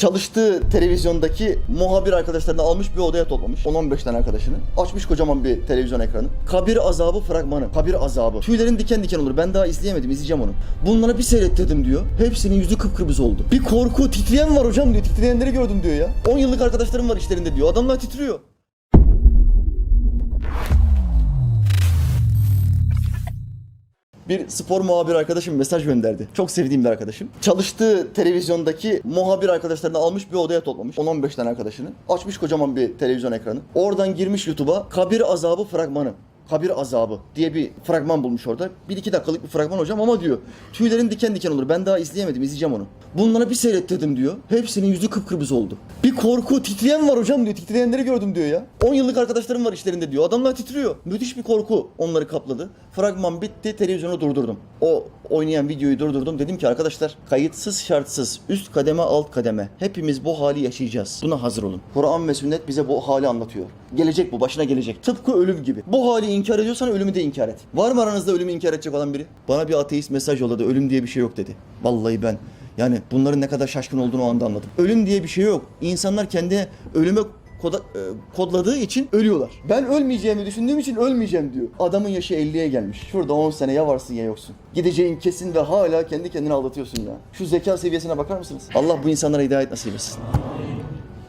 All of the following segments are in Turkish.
Çalıştığı televizyondaki muhabir arkadaşlarını almış bir odaya toplamış. 10-15 tane arkadaşını. Açmış kocaman bir televizyon ekranı. Kabir azabı fragmanı. Kabir azabı. Tüylerin diken diken olur. Ben daha izleyemedim. izleyeceğim onu. Bunları bir seyrettirdim diyor. Hepsinin yüzü kıpkırmızı oldu. Bir korku titreyen var hocam diyor. Titreyenleri gördüm diyor ya. 10 yıllık arkadaşlarım var işlerinde diyor. Adamlar titriyor. Bir spor muhabir arkadaşım mesaj gönderdi. Çok sevdiğim bir arkadaşım. Çalıştığı televizyondaki muhabir arkadaşlarını almış bir odaya toplamış. 10-15 tane arkadaşını. Açmış kocaman bir televizyon ekranı. Oradan girmiş YouTube'a kabir azabı fragmanı. Kabir azabı diye bir fragman bulmuş orada. 1-2 dakikalık bir fragman hocam ama diyor tüylerin diken diken olur. Ben daha izleyemedim izleyeceğim onu. Bunları bir seyrettirdim diyor. Hepsinin yüzü kıpkırmızı oldu. Bir korku titreyen var hocam diyor. Titreyenleri gördüm diyor ya. 10 yıllık arkadaşlarım var işlerinde diyor. Adamlar titriyor. Müthiş bir korku onları kapladı. Fragman bitti. Televizyonu durdurdum. O oynayan videoyu durdurdum. Dedim ki arkadaşlar kayıtsız şartsız üst kademe alt kademe hepimiz bu hali yaşayacağız. Buna hazır olun. Kur'an ve sünnet bize bu hali anlatıyor. Gelecek bu başına gelecek. Tıpkı ölüm gibi. Bu hali inkar ediyorsan ölümü de inkar et. Var mı aranızda ölümü inkar edecek olan biri? Bana bir ateist mesaj yolladı. Ölüm diye bir şey yok dedi. Vallahi ben yani bunların ne kadar şaşkın olduğunu o anda anladım. Ölüm diye bir şey yok. İnsanlar kendi ölüme koda- e, kodladığı için ölüyorlar. Ben ölmeyeceğimi düşündüğüm için ölmeyeceğim diyor. Adamın yaşı 50'ye gelmiş. Şurada 10 sene ya varsın ya yoksun. Gideceğin kesin ve hala kendi kendini aldatıyorsun ya. Şu zeka seviyesine bakar mısınız? Allah bu insanlara hidayet nasip etsin.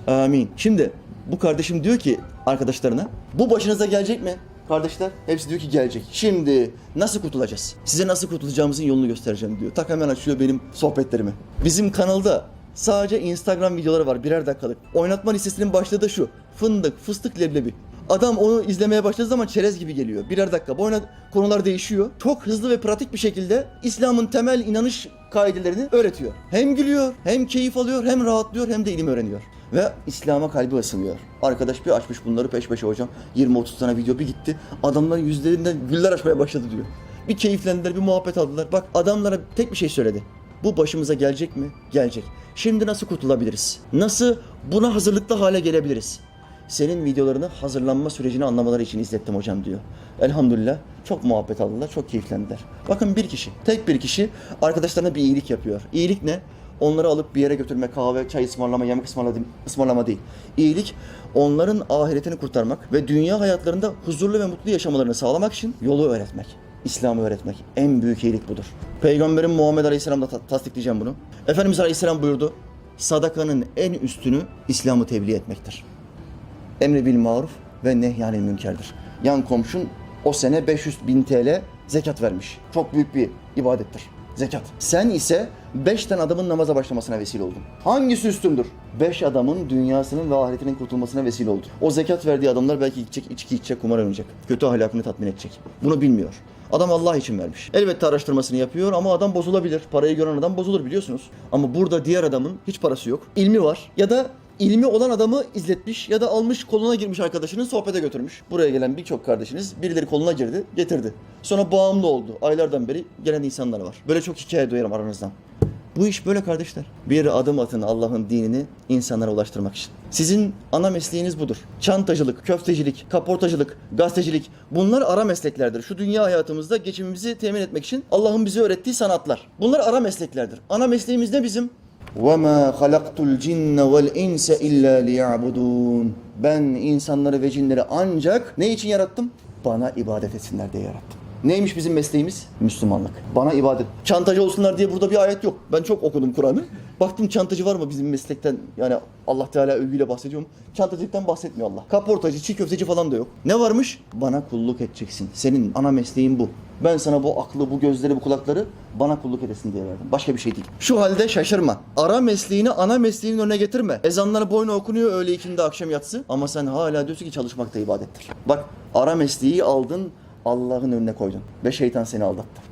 Amin. Şimdi bu kardeşim diyor ki arkadaşlarına bu başınıza gelecek mi? Kardeşler hepsi diyor ki gelecek. Şimdi nasıl kurtulacağız? Size nasıl kurtulacağımızın yolunu göstereceğim diyor. Tak hemen açıyor benim sohbetlerimi. Bizim kanalda sadece Instagram videoları var birer dakikalık. Oynatma listesinin başlığı da şu. Fındık, fıstık, leblebi. Adam onu izlemeye başladığı zaman çerez gibi geliyor. Birer dakika. Bu oyna konular değişiyor. Çok hızlı ve pratik bir şekilde İslam'ın temel inanış kaidelerini öğretiyor. Hem gülüyor, hem keyif alıyor, hem rahatlıyor, hem de ilim öğreniyor. Ve İslam'a kalbi ısınıyor. Arkadaş bir açmış bunları peş peşe hocam. 20-30 tane video bir gitti. Adamların yüzlerinden güller açmaya başladı diyor. Bir keyiflendiler, bir muhabbet aldılar. Bak adamlara tek bir şey söyledi. Bu başımıza gelecek mi? Gelecek. Şimdi nasıl kurtulabiliriz? Nasıl buna hazırlıklı hale gelebiliriz? Senin videolarını hazırlanma sürecini anlamaları için izlettim hocam diyor. Elhamdülillah çok muhabbet aldılar, çok keyiflendiler. Bakın bir kişi, tek bir kişi arkadaşlarına bir iyilik yapıyor. İyilik ne? Onları alıp bir yere götürme, kahve, çay ısmarlama, yemek ısmarlama, değil. İyilik onların ahiretini kurtarmak ve dünya hayatlarında huzurlu ve mutlu yaşamalarını sağlamak için yolu öğretmek. İslam'ı öğretmek. En büyük iyilik budur. Peygamberim Muhammed Aleyhisselam'da ta- tasdikleyeceğim bunu. Efendimiz Aleyhisselam buyurdu. Sadakanın en üstünü İslam'ı tebliğ etmektir. Emri bil maruf ve nehyanil münkerdir. Yan komşun o sene 500 bin TL zekat vermiş. Çok büyük bir ibadettir. Zekat. Sen ise 5 tane adamın namaza başlamasına vesile oldun. Hangisi üstündür? 5 adamın dünyasının ve ahiretinin kurtulmasına vesile oldu. O zekat verdiği adamlar belki gidecek, içki içecek, kumar oynayacak. Kötü ahlakını tatmin edecek. Bunu bilmiyor. Adam Allah için vermiş. Elbette araştırmasını yapıyor ama adam bozulabilir. Parayı gören adam bozulur biliyorsunuz. Ama burada diğer adamın hiç parası yok. İlmi var ya da ilmi olan adamı izletmiş ya da almış koluna girmiş arkadaşının sohbete götürmüş. Buraya gelen birçok kardeşiniz birileri koluna girdi, getirdi. Sonra bağımlı oldu. Aylardan beri gelen insanlar var. Böyle çok hikaye duyarım aranızdan. Bu iş böyle kardeşler. Bir adım atın Allah'ın dinini insanlara ulaştırmak için. Sizin ana mesleğiniz budur. Çantacılık, köftecilik, kaportacılık, gazetecilik bunlar ara mesleklerdir. Şu dünya hayatımızda geçimimizi temin etmek için Allah'ın bize öğrettiği sanatlar. Bunlar ara mesleklerdir. Ana mesleğimiz ne bizim? وَمَا خَلَقْتُ الْجِنَّ وَالْاِنْسَ اِلَّا لِيَعْبُدُونَ Ben insanları ve cinleri ancak ne için yarattım? Bana ibadet etsinler diye yarattım. Neymiş bizim mesleğimiz? Müslümanlık. Bana ibadet. Çantacı olsunlar diye burada bir ayet yok. Ben çok okudum Kur'an'ı. Baktım çantacı var mı bizim meslekten? Yani Allah Teala övgüyle bahsediyor mu? Çantacılıktan bahsetmiyor Allah. Kaportacı, çiğ köfteci falan da yok. Ne varmış? Bana kulluk edeceksin. Senin ana mesleğin bu. Ben sana bu aklı, bu gözleri, bu kulakları bana kulluk edesin diye verdim. Başka bir şey değil. Şu halde şaşırma. Ara mesleğini ana mesleğinin önüne getirme. Ezanları boyuna okunuyor öğle ikindi akşam yatsı. Ama sen hala diyorsun ki çalışmak da ibadettir. Bak ara mesleği aldın Allah'ın önüne koydun. Ve şeytan seni aldattı.